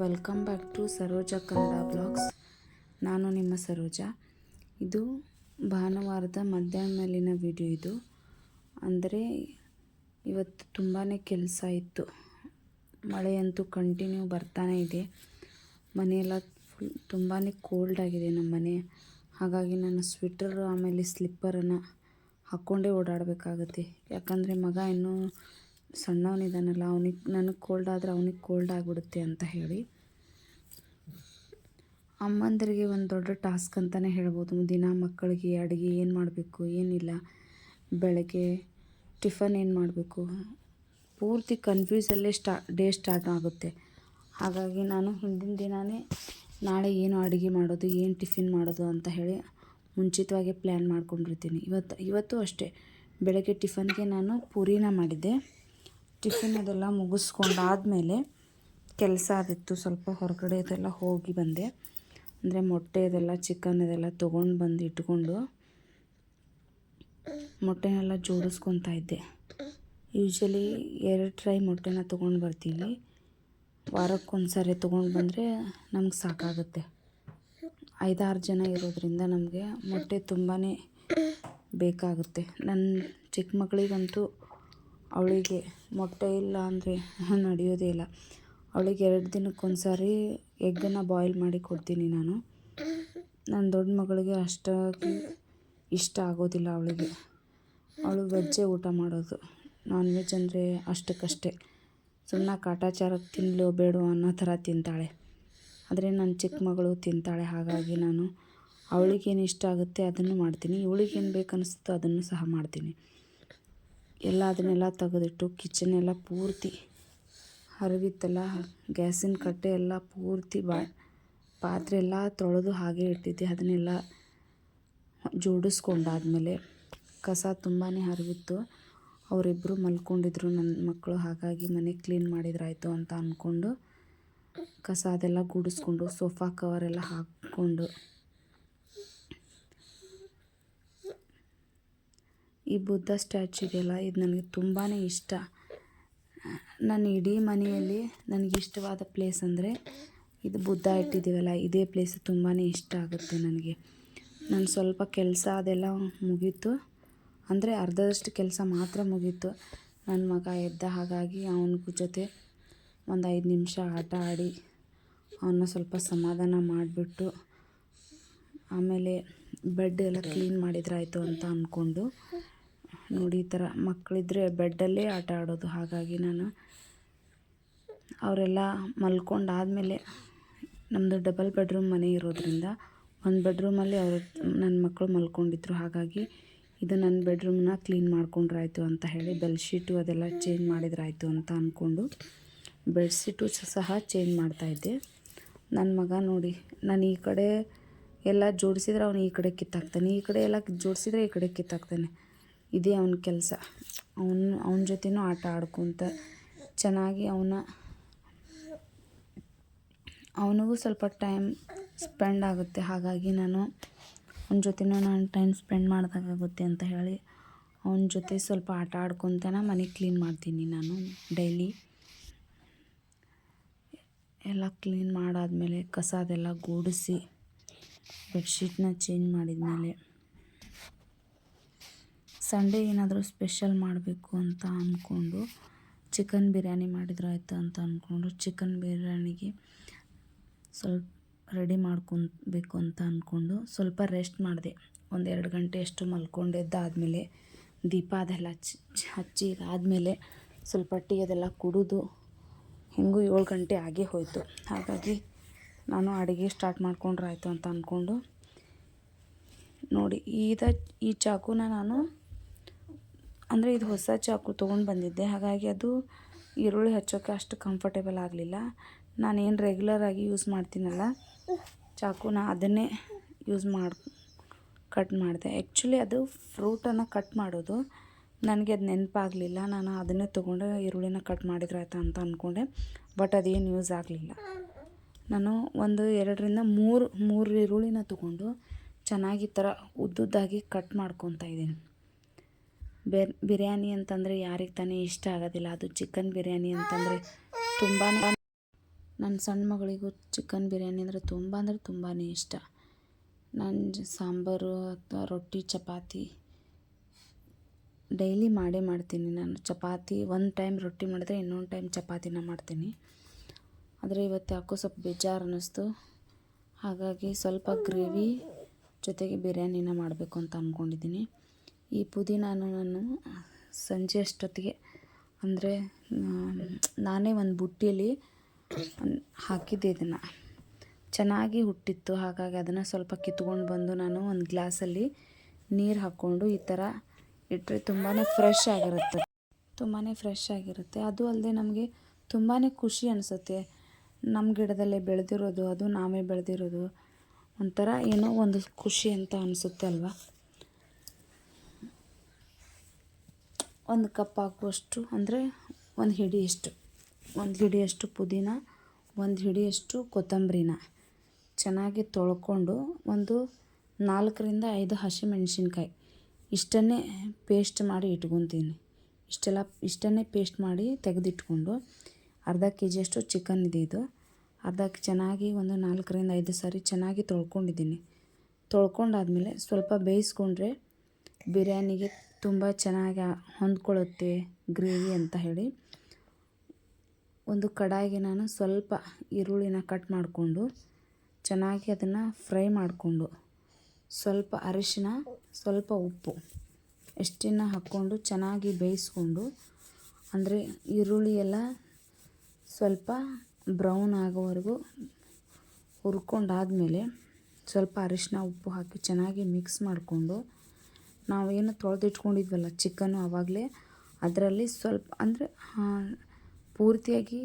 Welcome back to Saroja Kannada blogs ನಾನು ನಿಮ್ಮ ಸರೋಜ. ಇದು ಭಾನುವಾರದ ಮಧ್ಯಾಹ್ನ ಮೇಲಿನ ವಿಡಿಯೋ ಇದು. ಅಂದರೆ ಇವತ್ತು ತುಂಬಾ ಕೆಲಸ ಇತ್ತು. ಮಳೆಯಂತೂ ಕಂಟಿನ್ಯೂ ಬರ್ತಾನೆ ಇದೆ. ಮನೆಯೆಲ್ಲ ಫುಲ್ ತುಂಬಾ ಕೋಲ್ಡ್ ಆಗಿದೆ ನಮ್ಮ ಮನೆ. ಹಾಗಾಗಿ ನಾನು ಸ್ವೆಟರ್ ಆಮೇಲೆ ಸ್ಲಿಪ್ಪರನ್ನು ಹಾಕ್ಕೊಂಡೇ ಓಡಾಡಬೇಕಾಗುತ್ತೆ. ಯಾಕಂದರೆ ಮಗ ಇನ್ನೂ ಸಣ್ಣವನಿದ್ದಾನಲ್ಲ, ಅವನಿಗೆ, ನನಗೆ ಕೋಲ್ಡ್ ಆದರೆ ಅವನಿಗೆ ಕೋಲ್ಡ್ ಆಗಿಬಿಡುತ್ತೆ ಅಂತ ಹೇಳಿ. ಅಮ್ಮಂದಿರಿಗೆ ಒಂದು ದೊಡ್ಡ ಟಾಸ್ಕ್ ಅಂತಲೇ ಹೇಳ್ಬೋದು. ದಿನ ಮಕ್ಕಳಿಗೆ ಅಡುಗೆ ಏನು ಮಾಡಬೇಕು, ಏನಿಲ್ಲ. ಬೆಳಗ್ಗೆ ಟಿಫನ್ ಏನು ಮಾಡಬೇಕು, ಪೂರ್ತಿ ಕನ್ಫ್ಯೂಸಲ್ಲೇ ಸ್ಟಾ ಡೇ ಸ್ಟಾರ್ಟ್ ಆಗುತ್ತೆ. ಹಾಗಾಗಿ ನಾನು ಹಿಂದಿನ ದಿನವೇ ನಾಳೆ ಏನು ಅಡುಗೆ ಮಾಡೋದು, ಏನು ಟಿಫಿನ್ ಮಾಡೋದು ಅಂತ ಹೇಳಿ ಮುಂಚಿತವಾಗಿ ಪ್ಲ್ಯಾನ್ ಮಾಡ್ಕೊಂಡಿರ್ತೀನಿ. ಇವತ್ತು ಇವತ್ತು ಅಷ್ಟೇ. ಬೆಳಗ್ಗೆ ಟಿಫನ್ಗೆ ನಾನು ಪೂರಿನ ಮಾಡಿದ್ದೆ. ಟಿಫಿನ್ ಅದೆಲ್ಲ ಮುಗಿಸ್ಕೊಂಡಾದಮೇಲೆ ಕೆಲಸ ಅದಿತ್ತು ಸ್ವಲ್ಪ ಹೊರಗಡೆ ಅದೆಲ್ಲ ಹೋಗಿ ಬಂದೆ. ಅಂದರೆ ಮೊಟ್ಟೆ ಅದೆಲ್ಲ ಚಿಕನ್ ಅದೆಲ್ಲ ತೊಗೊಂಡು ಬಂದು ಇಟ್ಕೊಂಡು ಮೊಟ್ಟೆನೆಲ್ಲ ಜೋಡಿಸ್ಕೊತಾ ಇದ್ದೆ. ಯೂಶ್ವಲಿ ಎರಡು ಟ್ರೈ ಮೊಟ್ಟೆನ ತೊಗೊಂಡು ಬರ್ತೀವಿ ವಾರಕ್ಕೊಂದು ಸಾರಿ ತೊಗೊಂಡು ಬಂದರೆ ನಮ್ಗೆ ಸಾಕಾಗುತ್ತೆ. ಐದಾರು ಜನ ಇರೋದ್ರಿಂದ ನಮಗೆ ಮೊಟ್ಟೆ ತುಂಬಾ ಬೇಕಾಗುತ್ತೆ. ನನ್ನ ಚಿಕ್ಕ ಮಗಳಿಗಂತೂ ಅವಳಿಗೆ ಮೊಟ್ಟೆ ಇಲ್ಲ ಅಂದರೆ ನಡೆಯೋದೇ ಇಲ್ಲ. ಅವಳಿಗೆ ಎರಡು ದಿನಕ್ಕೊಂದು ಸಾರಿ ಎಗ್ಗನ್ನು ಬಾಯ್ಲ್ ಮಾಡಿ ಕೊಡ್ತೀನಿ ನಾನು. ನನ್ನ ದೊಡ್ಡ ಮಗಳಿಗೆ ಅಷ್ಟಾಗಿ ಇಷ್ಟ ಆಗೋದಿಲ್ಲ ಅವಳಿಗೆ. ಅವಳು ವೆಜ್ಜೆ ಊಟ ಮಾಡೋದು. ನಾನ್ ವೆಜ್ ಅಂದರೆ ಅಷ್ಟಕ್ಕಷ್ಟೇ. ಸುಮ್ಮನೆ ಕಾಟಾಚಾರಕ್ಕೆ ತಿನ್ನಲು ಬೇಡೋ ಅನ್ನೋ ಥರ ತಿಂತಾಳೆ. ಆದರೆ ನನ್ನ ಚಿಕ್ಕ ಮಗಳು ತಿಂತಾಳೆ ಹಾಗಾಗಿ ನಾನು ಅವಳಿಗೇನು ಇಷ್ಟ ಆಗುತ್ತೆ ಅದನ್ನು ಮಾಡ್ತೀನಿ. ಇವಳಿಗೇನು ಬೇಕು ಅನಿಸುತ್ತೋ ಅದನ್ನು ಸಹ ಮಾಡ್ತೀನಿ. ಎಲ್ಲ ಅದನ್ನೆಲ್ಲ ತೆಗೆದಿಟ್ಟು ಕಿಚನ್ ಎಲ್ಲ ಪೂರ್ತಿ ಹರಿವಿತ್ತಲ್ಲ, ಗ್ಯಾಸಿನ ಕಟ್ಟೆ ಎಲ್ಲ ಪೂರ್ತಿ ಬಾ, ಪಾತ್ರೆ ಎಲ್ಲ ತೊಳೆದು ಹಾಗೆ ಇಟ್ಟಿದ್ದೆ. ಅದನ್ನೆಲ್ಲ ಜೋಡಿಸ್ಕೊಂಡಾದ್ಮೇಲೆ ಕಸ ತುಂಬಾ ಹರಿವಿತ್ತು. ಅವರಿಬ್ಬರು ಮಲ್ಕೊಂಡಿದ್ರು ನನ್ನ ಮಕ್ಕಳು ಹಾಗಾಗಿ ಮನೆ ಕ್ಲೀನ್ ಮಾಡಿದ್ರಾಯಿತು ಅಂತ ಅಂದ್ಕೊಂಡು ಕಸ ಅದೆಲ್ಲ ಗುಡಿಸ್ಕೊಂಡು ಸೋಫಾ ಕವರೆಲ್ಲ ಹಾಕ್ಕೊಂಡು ಈ ಬುದ್ಧ ಸ್ಟ್ಯಾಚು ಇದೆಯಲ್ಲ, ಇದು ನನಗೆ ತುಂಬಾ ಇಷ್ಟ. ನನ್ನ ಇಡೀ ಮನೆಯಲ್ಲಿ ನನಗೆ ಇಷ್ಟವಾದ ಪ್ಲೇಸ್ ಅಂದರೆ ಇದು ಬುದ್ಧ ಇಟ್ಟಿದ್ದೀವಲ್ಲ, ಇದೇ ಪ್ಲೇಸ್ ತುಂಬಾ ಇಷ್ಟ ಆಗುತ್ತೆ ನನಗೆ. ನಾನು ಸ್ವಲ್ಪ ಕೆಲಸ ಅದೆಲ್ಲ ಮುಗೀತು. ಅಂದರೆ ಅರ್ಧದಷ್ಟು ಕೆಲಸ ಮಾತ್ರ ಮುಗೀತು. ನನ್ನ ಮಗ ಎದ್ದ ಹಾಗಾಗಿ ಅವನ ಜೊತೆ ಒಂದು ಐದು ನಿಮಿಷ ಆಟ ಆಡಿ ಅವನ್ನ ಸ್ವಲ್ಪ ಸಮಾಧಾನ ಮಾಡಿಬಿಟ್ಟು ಆಮೇಲೆ ಬೆಡ್ ಎಲ್ಲ ಕ್ಲೀನ್ ಮಾಡಿದ್ರಾಯಿತು ಅಂತ ಅಂದ್ಕೊಂಡು ನೋಡಿ ಈ ಥರ ಮಕ್ಕಳಿದ್ರೆ ಬೆಡ್ಡಲ್ಲೇ ಆಟ ಆಡೋದು. ಹಾಗಾಗಿ ನಾನು ಅವರೆಲ್ಲ ಮಲ್ಕೊಂಡಾದಮೇಲೆ ನಮ್ಮದು ಡಬಲ್ ಬೆಡ್ರೂಮ್ ಮನೆ ಇರೋದರಿಂದ ಒಂದು ಬೆಡ್ರೂಮಲ್ಲಿ ಅವರು ನನ್ನ ಮಕ್ಕಳು ಮಲ್ಕೊಂಡಿದ್ರು. ಹಾಗಾಗಿ ಇದು ನನ್ನ ಬೆಡ್ರೂಮ್ನ ಕ್ಲೀನ್ ಮಾಡ್ಕೊಂಡ್ರಾಯ್ತು ಅಂತ ಹೇಳಿ ಬೆಡ್ಶೀಟು ಅದೆಲ್ಲ ಚೇಂಜ್ ಮಾಡಿದ್ರಾಯ್ತು ಅಂತ ಅಂದ್ಕೊಂಡು ಬೆಡ್ಶೀಟು ಸಹ ಚೇಂಜ್ ಮಾಡ್ತಾಯಿದ್ದೆ ನನ್ನ ಮಗ ನೋಡಿ, ನಾನು ಈ ಕಡೆ ಎಲ್ಲ ಜೋಡಿಸಿದ್ರೆ ಅವನು ಈ ಕಡೆ ಕಿತ್ತಾಕ್ತಾನೆ, ಈ ಕಡೆ ಎಲ್ಲ ಜೋಡಿಸಿದ್ರೆ ಈ ಕಡೆ ಕಿತ್ತಾಕ್ತಾನೆ. ಇದೇ ಅವನ ಕೆಲಸ. ಅವನು, ಅವನ ಜೊತೆನೂ ಆಟ ಆಡ್ಕೊತ ಚೆನ್ನಾಗಿ ಅವನ, ಅವನಿಗೂ ಸ್ವಲ್ಪ ಟೈಮ್ ಸ್ಪೆಂಡ್ ಆಗುತ್ತೆ. ಹಾಗಾಗಿ ನಾನು ಅವನ ಜೊತೆನೂ ನಾನು ಟೈಮ್ ಸ್ಪೆಂಡ್ ಮಾಡಿದಾಗುತ್ತೆ ಅಂತ ಹೇಳಿ ಅವನ ಜೊತೆ ಸ್ವಲ್ಪ ಆಟ ಆಡ್ಕೊತನ ಮನೆ ಕ್ಲೀನ್ ಮಾಡ್ತೀನಿ ನಾನು ಡೈಲಿ ಎಲ್ಲ ಕ್ಲೀನ್ ಮಾಡಾದಮೇಲೆ ಕಸ ಅದೆಲ್ಲ ಗೂಡಿಸಿ ಬೆಡ್ಶೀಟ್ನ ಚೇಂಜ್ ಮಾಡಿದ ಮೇಲೆ ಸಂಡೇ ಏನಾದರೂ ಸ್ಪೆಷಲ್ ಮಾಡಬೇಕು ಅಂತ ಅಂದ್ಕೊಂಡು ಚಿಕನ್ ಬಿರಿಯಾನಿ ಮಾಡಿದ್ರಾಯ್ತು ಅಂತ ಅಂದ್ಕೊಂಡು ಚಿಕನ್ ಬಿರಿಯಾನಿಗೆ ಸ್ವಲ್ಪ ರೆಡಿ ಮಾಡ್ಕೊಬೇಕು ಅಂತ ಅಂದ್ಕೊಂಡು ಸ್ವಲ್ಪ ರೆಸ್ಟ್ ಮಾಡಿದೆ. ಒಂದು ಎರಡು ಗಂಟೆ ಅಷ್ಟು ಮಲ್ಕೊಂಡೆದ್ದಾದಮೇಲೆ ದೀಪ ಅದೆಲ್ಲ ಹಚ್ಚಿ ಹಚ್ಚಿ ಆದಮೇಲೆ ಸ್ವಲ್ಪ ಟೀ ಅದೆಲ್ಲ ಕುಡಿದು ಹೆಂಗೂ ಏಳು ಗಂಟೆ ಆಗೇ ಹೋಯಿತು. ಹಾಗಾಗಿ ನಾನು ಅಡುಗೆ ಸ್ಟಾರ್ಟ್ ಮಾಡ್ಕೊಂಡ್ರಾಯ್ತು ಅಂತ ಅಂದ್ಕೊಂಡು ನೋಡಿ ಈದ ಈ ಚಾಕುನ ನಾನು ಅಂದರೆ ಇದು ಹೊಸ ಚಾಕು ತೊಗೊಂಡು ಬಂದಿದ್ದೆ. ಹಾಗಾಗಿ ಅದು ಈರುಳ್ಳಿ ಹಚ್ಚೋಕ್ಕೆ ಅಷ್ಟು ಕಂಫರ್ಟೇಬಲ್ ಆಗಲಿಲ್ಲ. ನಾನೇನು ರೆಗ್ಯುಲರಾಗಿ ಯೂಸ್ ಮಾಡ್ತೀನಲ್ಲ, ಚಾಕುನ ಅದನ್ನೇ ಯೂಸ್ ಮಾಡಿ ಕಟ್ ಮಾಡಿದೆ. ಆ್ಯಕ್ಚುಲಿ ಅದು ಫ್ರೂಟನ್ನು ಕಟ್ ಮಾಡೋದು. ನನಗೆ ಅದು ನೆನಪಾಗಲಿಲ್ಲ. ನಾನು ಅದನ್ನೇ ತೊಗೊಂಡು ಈರುಳ್ಳಿನ ಕಟ್ ಮಾಡಿದ್ರಾಯ್ತು ಅಂತ ಅಂದ್ಕೊಂಡೆ ಬಟ್ ಅದೇನು ಯೂಸ್ ಆಗಲಿಲ್ಲ. ನಾನು ಒಂದು ಎರಡರಿಂದ ಮೂರು ಮೂರು ಈರುಳ್ಳಿನ ತೊಗೊಂಡು ಚೆನ್ನಾಗಿ ಥರ ಉದ್ದುದ್ದಾಗಿ ಕಟ್ ಮಾಡ್ಕೊತಾ ಇದ್ದೀನಿ. ಬೆರ್, ಬಿರಿಯಾನಿ ಅಂತಂದರೆ ಯಾರಿಗೆ ತಾನೇ ಇಷ್ಟ ಆಗೋದಿಲ್ಲ. ಅದು ಚಿಕನ್ ಬಿರಿಯಾನಿ ಅಂತಂದರೆ ತುಂಬಾ ನನ್ನ ಸಣ್ಣ ಮಗಳಿಗೂ ಚಿಕನ್ ಬಿರಿಯಾನಿ ಅಂದರೆ ತುಂಬ ಅಂದರೆ ತುಂಬಾ ಇಷ್ಟ. ನಾನು ಸಾಂಬಾರು ಅಥವಾ ರೊಟ್ಟಿ, ಚಪಾತಿ ಡೈಲಿ ಮಾಡೇ ಮಾಡ್ತೀನಿ ನಾನು. ಚಪಾತಿ ಒಂದು ಟೈಮ್ ರೊಟ್ಟಿ ಮಾಡಿದ್ರೆ ಇನ್ನೊಂದು ಟೈಮ್ ಚಪಾತಿನ ಮಾಡ್ತೀನಿ. ಆದರೆ ಇವತ್ತು ಯಾಕೋ ಸ್ವಲ್ಪ ಬೇಜಾರು ಅನ್ನಿಸ್ತು. ಹಾಗಾಗಿ ಸ್ವಲ್ಪ ಗ್ರೇವಿ ಜೊತೆಗೆ ಬಿರಿಯಾನಿನ ಮಾಡಬೇಕು ಅಂತ ಅಂದ್ಕೊಂಡಿದ್ದೀನಿ ಈ ಪುದೀನಾನು ನಾನು ಸಂಜೆ ಅಷ್ಟೊತ್ತಿಗೆ, ಅಂದರೆ ನಾನೇ ಒಂದು ಬುಟ್ಟಿಯಲ್ಲಿ ಹಾಕಿದ್ದೆ ಇದನ್ನು. ಚೆನ್ನಾಗಿ ಹುಟ್ಟಿತ್ತು, ಹಾಗಾಗಿ ಅದನ್ನು ಸ್ವಲ್ಪ ಕಿತ್ಕೊಂಡು ಬಂದು ನಾನು ಒಂದು ಗ್ಲಾಸಲ್ಲಿ ನೀರು ಹಾಕ್ಕೊಂಡು ಈ ಥರ ಇಟ್ಟರೆ ತುಂಬಾ ಫ್ರೆಶ್ ಆಗಿರುತ್ತೆ. ತುಂಬಾ ಫ್ರೆಶ್ ಆಗಿರುತ್ತೆ. ಅದು ಅಲ್ಲದೆ ನಮಗೆ ತುಂಬಾ ಖುಷಿ ಅನಿಸುತ್ತೆ. ನಮ್ಮ ಗಿಡದಲ್ಲೇ ಬೆಳೆದಿರೋದು, ಅದು ನಾವೇ ಬೆಳೆದಿರೋದು, ಒಂಥರ ಏನೋ ಒಂದು ಖುಷಿ ಅಂತ ಅನಿಸುತ್ತೆ ಅಲ್ವಾ? ಒಂದು ಕಪ್ ಹಾಕುವಷ್ಟು, ಅಂದರೆ ಒಂದು ಹಿಡಿಯಷ್ಟು ಒಂದು ಹಿಡಿಯಷ್ಟು ಪುದೀನ, ಒಂದು ಹಿಡಿಯಷ್ಟು ಕೊತ್ತಂಬರಿನ ಚೆನ್ನಾಗಿ ತೊಳ್ಕೊಂಡು ಒಂದು ನಾಲ್ಕರಿಂದ ಐದು ಹಸಿಮೆಣಸಿನ್ಕಾಯಿ ಇಷ್ಟನ್ನೇ ಪೇಸ್ಟ್ ಮಾಡಿ ಇಟ್ಕೊತೀನಿ. ಇಷ್ಟೆಲ್ಲ, ಇಷ್ಟನ್ನೇ ಪೇಸ್ಟ್ ಮಾಡಿ ತೆಗೆದಿಟ್ಕೊಂಡು ಅರ್ಧ ಕೆ ಜಿಯಷ್ಟು ಚಿಕನ್ ಇದೆ ಇದು. ಅರ್ಧ ಚೆನ್ನಾಗಿ ಒಂದು ನಾಲ್ಕರಿಂದ ಐದು ಸಾರಿ ಚೆನ್ನಾಗಿ ತೊಳ್ಕೊಂಡಿದ್ದೀನಿ. ತೊಳ್ಕೊಂಡಾದಮೇಲೆ ಸ್ವಲ್ಪ ಬೇಯಿಸ್ಕೊಂಡ್ರೆ ಬಿರಿಯಾನಿಗೆ ತುಂಬ ಚೆನ್ನಾಗಿ ಹೊಂದ್ಕೊಳ್ಳುತ್ತೆ ಗ್ರೇವಿ ಅಂತ ಹೇಳಿ. ಒಂದು ಕಡಾಯಿಗೆ ನಾನು ಸ್ವಲ್ಪ ಈರುಳ್ಳಿನ ಕಟ್ ಮಾಡಿಕೊಂಡು ಚೆನ್ನಾಗಿ ಅದನ್ನು ಫ್ರೈ ಮಾಡಿಕೊಂಡು ಸ್ವಲ್ಪ ಅರಿಶಿನ, ಸ್ವಲ್ಪ ಉಪ್ಪು ಎಷ್ಟನ್ನು ಹಾಕ್ಕೊಂಡು ಚೆನ್ನಾಗಿ ಬೇಯಿಸ್ಕೊಂಡು ಅಂದರೆ ಈರುಳ್ಳಿ ಎಲ್ಲ ಸ್ವಲ್ಪ ಬ್ರೌನ್ ಆಗೋವರೆಗೂ ಹುರ್ಕೊಂಡಾದಮೇಲೆ ಸ್ವಲ್ಪ ಅರಿಶಿನ, ಉಪ್ಪು ಹಾಕಿ ಚೆನ್ನಾಗಿ ಮಿಕ್ಸ್ ಮಾಡಿಕೊಂಡು ನಾವೇನು ತೊಳೆದಿಟ್ಕೊಂಡಿದ್ವಲ್ಲ ಚಿಕನ್ನು ಆವಾಗಲೇ, ಅದರಲ್ಲಿ ಸ್ವಲ್ಪ ಅಂದರೆ ಪೂರ್ತಿಯಾಗಿ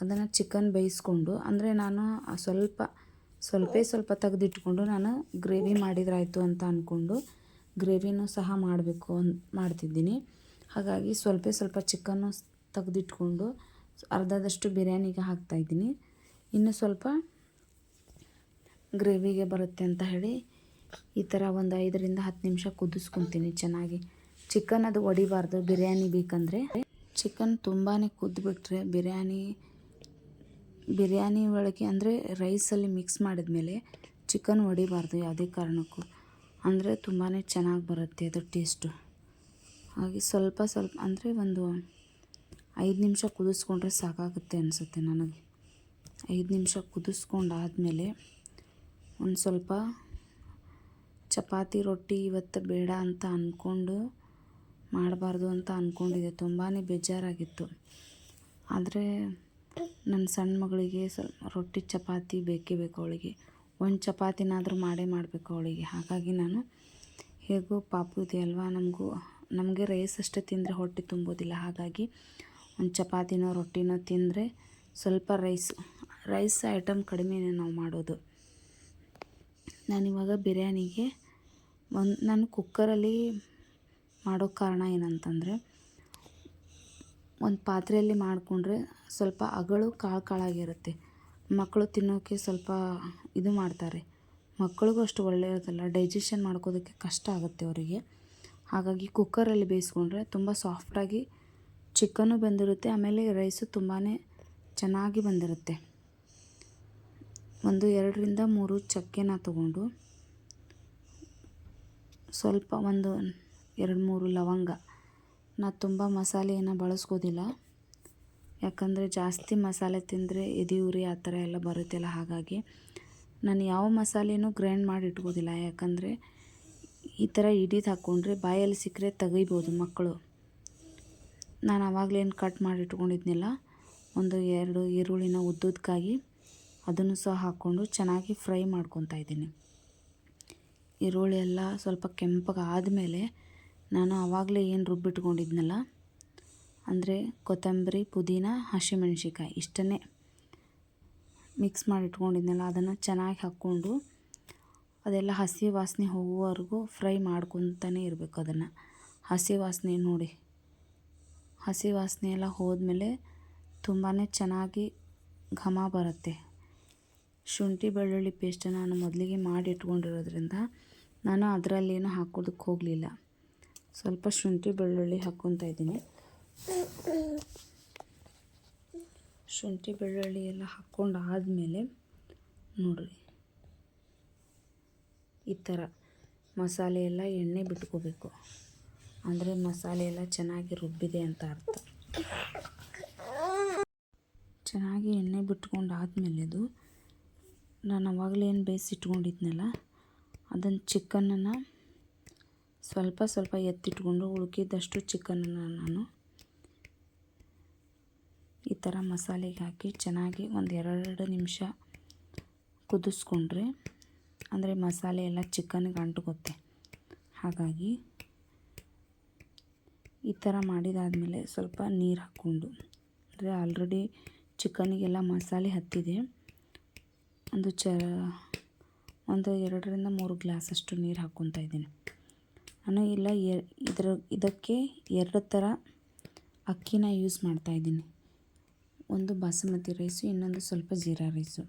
ಅದನ್ನು ಚಿಕನ್ ಬೇಯಿಸ್ಕೊಂಡು, ಅಂದರೆ ನಾನು ಸ್ವಲ್ಪ ಸ್ವಲ್ಪ ಸ್ವಲ್ಪ ತೆಗೆದಿಟ್ಕೊಂಡು ನಾನು ಗ್ರೇವಿ ಮಾಡಿದ್ರಾಯಿತು ಅಂತ ಅಂದ್ಕೊಂಡು ಗ್ರೇವಿನೂ ಸಹ ಮಾಡಬೇಕು ಅಂತ ಮಾಡ್ತಿದ್ದೀನಿ. ಹಾಗಾಗಿ ಸ್ವಲ್ಪ ಸ್ವಲ್ಪ ಚಿಕನ್ನು ತೆಗೆದಿಟ್ಕೊಂಡು ಅರ್ಧದಷ್ಟು ಬಿರಿಯಾನಿಗೆ ಹಾಕ್ತಾಯಿದ್ದೀನಿ ಇನ್ನು ಸ್ವಲ್ಪ ಗ್ರೇವಿಗೆ ಬರುತ್ತೆ ಅಂತ ಹೇಳಿ ಈ ಥರ ಒಂದು ಐದರಿಂದ ಹತ್ತು ನಿಮಿಷ ಕುದಿಸ್ಕೊತೀನಿ ಚೆನ್ನಾಗಿ. ಚಿಕನ್ ಅದು ಒಡಿಬಾರ್ದು, ಬಿರಿಯಾನಿ ಬೇಕಂದರೆ. ಚಿಕನ್ ತುಂಬಾ ಕುದ್ದುಬಿಟ್ರೆ ಬಿರಿಯಾನಿ ಬಿರಿಯಾನಿ ಒಳಗೆ ಅಂದರೆ ರೈಸಲ್ಲಿ ಮಿಕ್ಸ್ ಮಾಡಿದ್ಮೇಲೆ ಚಿಕನ್ ಒಡಿಬಾರ್ದು ಯಾವುದೇ ಕಾರಣಕ್ಕೂ. ಅಂದರೆ ತುಂಬಾ ಚೆನ್ನಾಗಿ ಬರುತ್ತೆ ಅದು ಟೇಸ್ಟು ಹಾಗೆ ಸ್ವಲ್ಪ ಸ್ವಲ್ಪ ಅಂದರೆ ಒಂದು ಐದು ನಿಮಿಷ ಕುದಿಸ್ಕೊಂಡ್ರೆ ಸಾಕಾಗುತ್ತೆ ಅನಿಸುತ್ತೆ ನನಗೆ. ಐದು ನಿಮಿಷ ಕುದಿಸ್ಕೊಂಡಾದಮೇಲೆ ಒಂದು ಸ್ವಲ್ಪ ಚಪಾತಿ, ರೊಟ್ಟಿ ಇವತ್ತು ಬೇಡ ಅಂತ ಅಂದ್ಕೊಂಡು ಮಾಡಬಾರ್ದು ಅಂತ ಅಂದ್ಕೊಂಡಿದ್ದೆ ತುಂಬಾ ಬೇಜಾರಾಗಿತ್ತು. ಆದರೆ ನನ್ನ ಸಣ್ಣ ಮಗಳಿಗೆ ಸ್ವಲ್ಪ ರೊಟ್ಟಿ, ಚಪಾತಿ ಬೇಕೇ ಬೇಕು ಅವಳಿಗೆ. ಒಂದು ಚಪಾತಿನಾದರೂ ಮಾಡೇ ಮಾಡಬೇಕು ಅವಳಿಗೆ. ಹಾಗಾಗಿ ನಾನು ಹೇಗೂ ಪಾಪು ಇದೆಯಲ್ವಾ ನಮಗೂ, ನಮಗೆ ರೈಸ್ ಅಷ್ಟೇ ತಿಂದರೆ ಹೊಟ್ಟೆ ತುಂಬೋದಿಲ್ಲ. ಹಾಗಾಗಿ ಒಂದು ಚಪಾತಿನೋ, ರೊಟ್ಟಿನೋ ತಿಂದರೆ ಸ್ವಲ್ಪ ರೈಸ್ ರೈಸ್ ಐಟಮ್ ಕಡಿಮೆನೇ ನಾವು ಮಾಡೋದು. ನಾನಿವಾಗ ಬಿರಿಯಾನಿಗೆ ಒಂದು ನಾನು ಕುಕ್ಕರಲ್ಲಿ ಮಾಡೋ ಕಾರಣ ಏನಂತಂದರೆ, ಒಂದು ಪಾತ್ರೆಯಲ್ಲಿ ಮಾಡಿಕೊಂಡ್ರೆ ಸ್ವಲ್ಪ ಅಗಳು ಕಾಳು ಕಾಳಾಗಿರುತ್ತೆ. ಮಕ್ಕಳು ತಿನ್ನೋಕ್ಕೆ ಸ್ವಲ್ಪ ಇದು ಮಾಡ್ತಾರೆ. ಮಕ್ಕಳಿಗೂ ಅಷ್ಟು ಒಳ್ಳೆಯದಲ್ಲ ಡೈಜೆಷನ್ ಮಾಡ್ಕೋದಕ್ಕೆ ಕಷ್ಟ ಆಗುತ್ತೆ ಅವರಿಗೆ. ಹಾಗಾಗಿ ಕುಕ್ಕರಲ್ಲಿ ಬೇಯಿಸ್ಕೊಂಡ್ರೆ ತುಂಬ ಸಾಫ್ಟಾಗಿ ಚಿಕನ್ನು ಬೆಂದಿರುತ್ತೆ, ಆಮೇಲೆ ರೈಸು ತುಂಬಾ ಚೆನ್ನಾಗಿ ಬಂದಿರುತ್ತೆ. ಒಂದು ಎರಡರಿಂದ ಮೂರು ಚಕ್ಕೆನ ತಗೊಂಡು ಸ್ವಲ್ಪ ಒಂದು ಎರಡು ಮೂರು ಲವಂಗ. ನಾ ತುಂಬ ಮಸಾಲೆಯನ್ನು ಬಳಸ್ಕೋದಿಲ್ಲ. ಯಾಕಂದರೆ ಜಾಸ್ತಿ ಮಸಾಲೆ ತಿಂದರೆ ಎದೆ ಉರಿ ಆ ಥರ ಎಲ್ಲ ಬರುತ್ತೆಲ್ಲ ಹಾಗಾಗಿ ನಾನು ಯಾವ ಮಸಾಲೆನೂ ಗ್ರೈಂಡ್ ಮಾಡಿ ಇಟ್ಕೋದಿಲ್ಲ ಯಾಕಂದರೆ ಈ ಥರ ಹಿಡಿದು ಹಾಕ್ಕೊಂಡ್ರೆ ಬಾಯಲ್ಲಿ ಸಿಕ್ಕರೆ ತೆಗಿಬೋದು ಮಕ್ಕಳು. ನಾನು ಆವಾಗಲೇನು ಕಟ್ ಮಾಡಿ ಇಟ್ಕೊಂಡಿದ್ನಿಲ್ಲ ಒಂದು ಎರಡು ಈರುಳ್ಳಿನ ಉದ್ದುದಕ್ಕಾಗಿ ಅದನ್ನು ಸಹ ಹಾಕ್ಕೊಂಡು ಚೆನ್ನಾಗಿ ಫ್ರೈ ಮಾಡ್ಕೊತಾ ಇದ್ದೀನಿ. ಈರುಳ್ಳಿ ಎಲ್ಲ ಸ್ವಲ್ಪ ಕೆಂಪಗೆ ಆದಮೇಲೆ ನಾನು ಆವಾಗಲೇ ಏನು ರುಬ್ಬಿಟ್ಕೊಂಡಿದ್ನಲ್ಲ ಅಂದರೆ ಕೊತ್ತಂಬರಿ, ಪುದೀನ ಹಸಿಮೆಣ್ಸಿಕಾಯಿ ಇಷ್ಟನ್ನೇ ಮಿಕ್ಸ್ ಮಾಡಿಟ್ಕೊಂಡಿದ್ನಲ್ಲ ಅದನ್ನು ಚೆನ್ನಾಗಿ ಹಾಕ್ಕೊಂಡು ಅದೆಲ್ಲ ಹಸಿ ವಾಸನೆ ಹೋಗುವವರೆಗೂ ಫ್ರೈ ಮಾಡ್ಕೊತಾನೆ ಇರಬೇಕು ಅದನ್ನು. ಹಸಿ ವಾಸನೆ ನೋಡಿ. ಹಸಿ ವಾಸನೆ ಎಲ್ಲ ಹೋದ್ಮೇಲೆ ತುಂಬಾ ಚೆನ್ನಾಗಿ ಘಮ ಬರುತ್ತೆ. ಶುಂಠಿ, ಬೆಳ್ಳುಳ್ಳಿ ಪೇಸ್ಟ್ ನಾನು ಮೊದಲಿಗೆ ಮಾಡಿ ಇಟ್ಕೊಂಡಿರೋದ್ರಿಂದ ನಾನು ಅದರಲ್ಲೇನು ಹಾಕೋದಕ್ಕೆ ಹೋಗಲಿಲ್ಲ. ಸ್ವಲ್ಪ ಶುಂಠಿ, ಬೆಳ್ಳುಳ್ಳಿ ಹಾಕ್ಕೊತಾ ಇದ್ದೀನಿ. ಶುಂಠಿ, ಬೆಳ್ಳುಳ್ಳಿ ಎಲ್ಲ ಹಾಕ್ಕೊಂಡು ಆದಮೇಲೆ ನೋಡಿರಿ. ಈ ಥರ ಮಸಾಲೆ ಎಲ್ಲ ಎಣ್ಣೆ ಬಿಟ್ಕೋಬೇಕು. ಅಂದರೆ ಮಸಾಲೆ ಎಲ್ಲ ಚೆನ್ನಾಗಿ ರುಬ್ಬಿದೆ ಅಂತ ಅರ್ಥ. ಚೆನ್ನಾಗಿ ಎಣ್ಣೆ ಬಿಟ್ಕೊಂಡು ಆದಮೇಲೆ ಅದು ನಾನು ಅವಾಗಲೇನು ಬೇಯಿಸಿಟ್ಕೊಂಡಿದ್ನಲ್ಲ ಅದನ್ನು ಚಿಕನನ್ನು ಸ್ವಲ್ಪ ಸ್ವಲ್ಪ ಎತ್ತಿಟ್ಕೊಂಡು ಉಳುಕಿದ್ದಷ್ಟು ಚಿಕನನ್ನು ನಾನು ಈ ಥರ ಮಸಾಲೆಗೆ ಹಾಕಿ ಚೆನ್ನಾಗಿ ಒಂದು ಎರಡು ನಿಮಿಷ ಕುದಿಸ್ಕೊಂಡ್ರೆ, ಅಂದರೆ ಮಸಾಲೆ ಎಲ್ಲ ಚಿಕನ್ಗೆ ಅಂಟ್ಕೊತ್ತೆ. ಹಾಗಾಗಿ ಈ ಥರ ಮಾಡಿದಾದಮೇಲೆ ಸ್ವಲ್ಪ ನೀರು ಹಾಕ್ಕೊಂಡು, ಅಂದರೆ ಆಲ್ರೆಡಿ ಚಿಕನಿಗೆಲ್ಲ ಮಸಾಲೆ ಹತ್ತಿದೆ. ಒಂದು ಚ ಒಂದು ಎರಡರಿಂದ ಮೂರು ಗ್ಲಾಸಷ್ಟು ನೀರು ಹಾಕ್ಕೊತಾ ಇದ್ದೀನಿ. ನಾನು ಇಲ್ಲ ಇದರ, ಇದಕ್ಕೆ ಎರಡು ಥರ ಅಕ್ಕಿನ ಯೂಸ್ ಮಾಡ್ತಾಯಿದ್ದೀನಿ ಒಂದು ಬಾಸುಮತಿ ರೈಸು, ಇನ್ನೊಂದು ಸ್ವಲ್ಪ ಜೀರಾ ರೈಸು.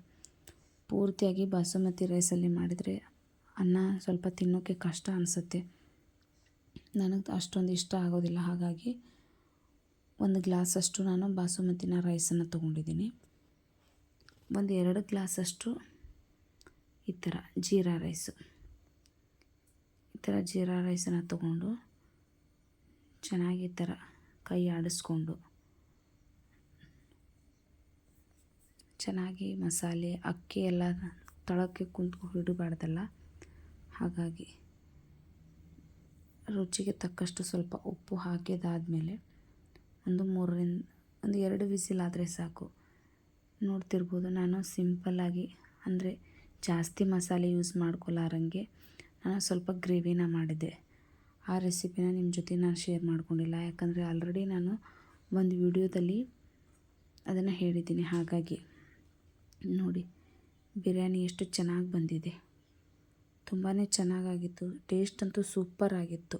ಪೂರ್ತಿಯಾಗಿ ಬಾಸುಮತಿ ರೈಸಲ್ಲಿ ಮಾಡಿದರೆ ಅನ್ನ ಸ್ವಲ್ಪ ತಿನ್ನೋಕ್ಕೆ ಕಷ್ಟ ಅನಿಸುತ್ತೆ. ನನಗೆ ಅಷ್ಟೊಂದು ಇಷ್ಟ ಆಗೋದಿಲ್ಲ. ಹಾಗಾಗಿ ಒಂದು ಗ್ಲಾಸಷ್ಟು ನಾನು ಬಾಸುಮತಿನ ರೈಸನ್ನು ತೊಗೊಂಡಿದ್ದೀನಿ. ಒಂದು ಎರಡು ಗ್ಲಾಸಷ್ಟು ಈ ಥರ ಜೀರಾ ರೈಸು. ಈ ಥರ ಜೀರಾ ರೈಸನ್ನು ತಗೊಂಡು ಚೆನ್ನಾಗಿ ಈ ಥರ ಕೈ ಆಡಿಸ್ಕೊಂಡು ಚೆನ್ನಾಗಿ ಮಸಾಲೆ, ಅಕ್ಕಿ ಎಲ್ಲ ತಳಕ್ಕೆ ಕುಂತ್ಕೊ ಇಡಬಾರ್ದಲ್ಲ. ಹಾಗಾಗಿ ರುಚಿಗೆ ತಕ್ಕಷ್ಟು ಸ್ವಲ್ಪ ಉಪ್ಪು ಹಾಕಿದಾದಮೇಲೆ ಒಂದು ಮೂರರಿಂದ, ಒಂದು ಎರಡು ವಿಸಿಲಾದರೆ ಸಾಕು. ನೋಡ್ತಿರ್ಬೋದು. ನಾನು ಸಿಂಪಲ್ಲಾಗಿ ಅಂದರೆ ಜಾಸ್ತಿ ಮಸಾಲೆ ಯೂಸ್ ಮಾಡ್ಕೊಲಾರಂಗೆ ನಾನು ಸ್ವಲ್ಪ ಗ್ರೇವಿನ ಮಾಡಿದೆ ಆ ರೆಸಿಪಿನ ನಿಮ್ಮ ಜೊತೆ ನಾನು ಶೇರ್ ಮಾಡ್ಕೊಂಡಿಲ್ಲ. ಯಾಕಂದರೆ ಆಲ್ರೆಡಿ ನಾನು ಒಂದು ವಿಡಿಯೋದಲ್ಲಿ ಅದನ್ನು ಹೇಳಿದ್ದೀನಿ. ಹಾಗಾಗಿ ನೋಡಿ, ಬಿರಿಯಾನಿ ಎಷ್ಟು ಚೆನ್ನಾಗಿ ಬಂದಿದೆ. ತುಂಬಾ ಚೆನ್ನಾಗಾಗಿತ್ತು ಟೇಸ್ಟ್ ಅಂತೂ ಸೂಪರ್ ಆಗಿತ್ತು.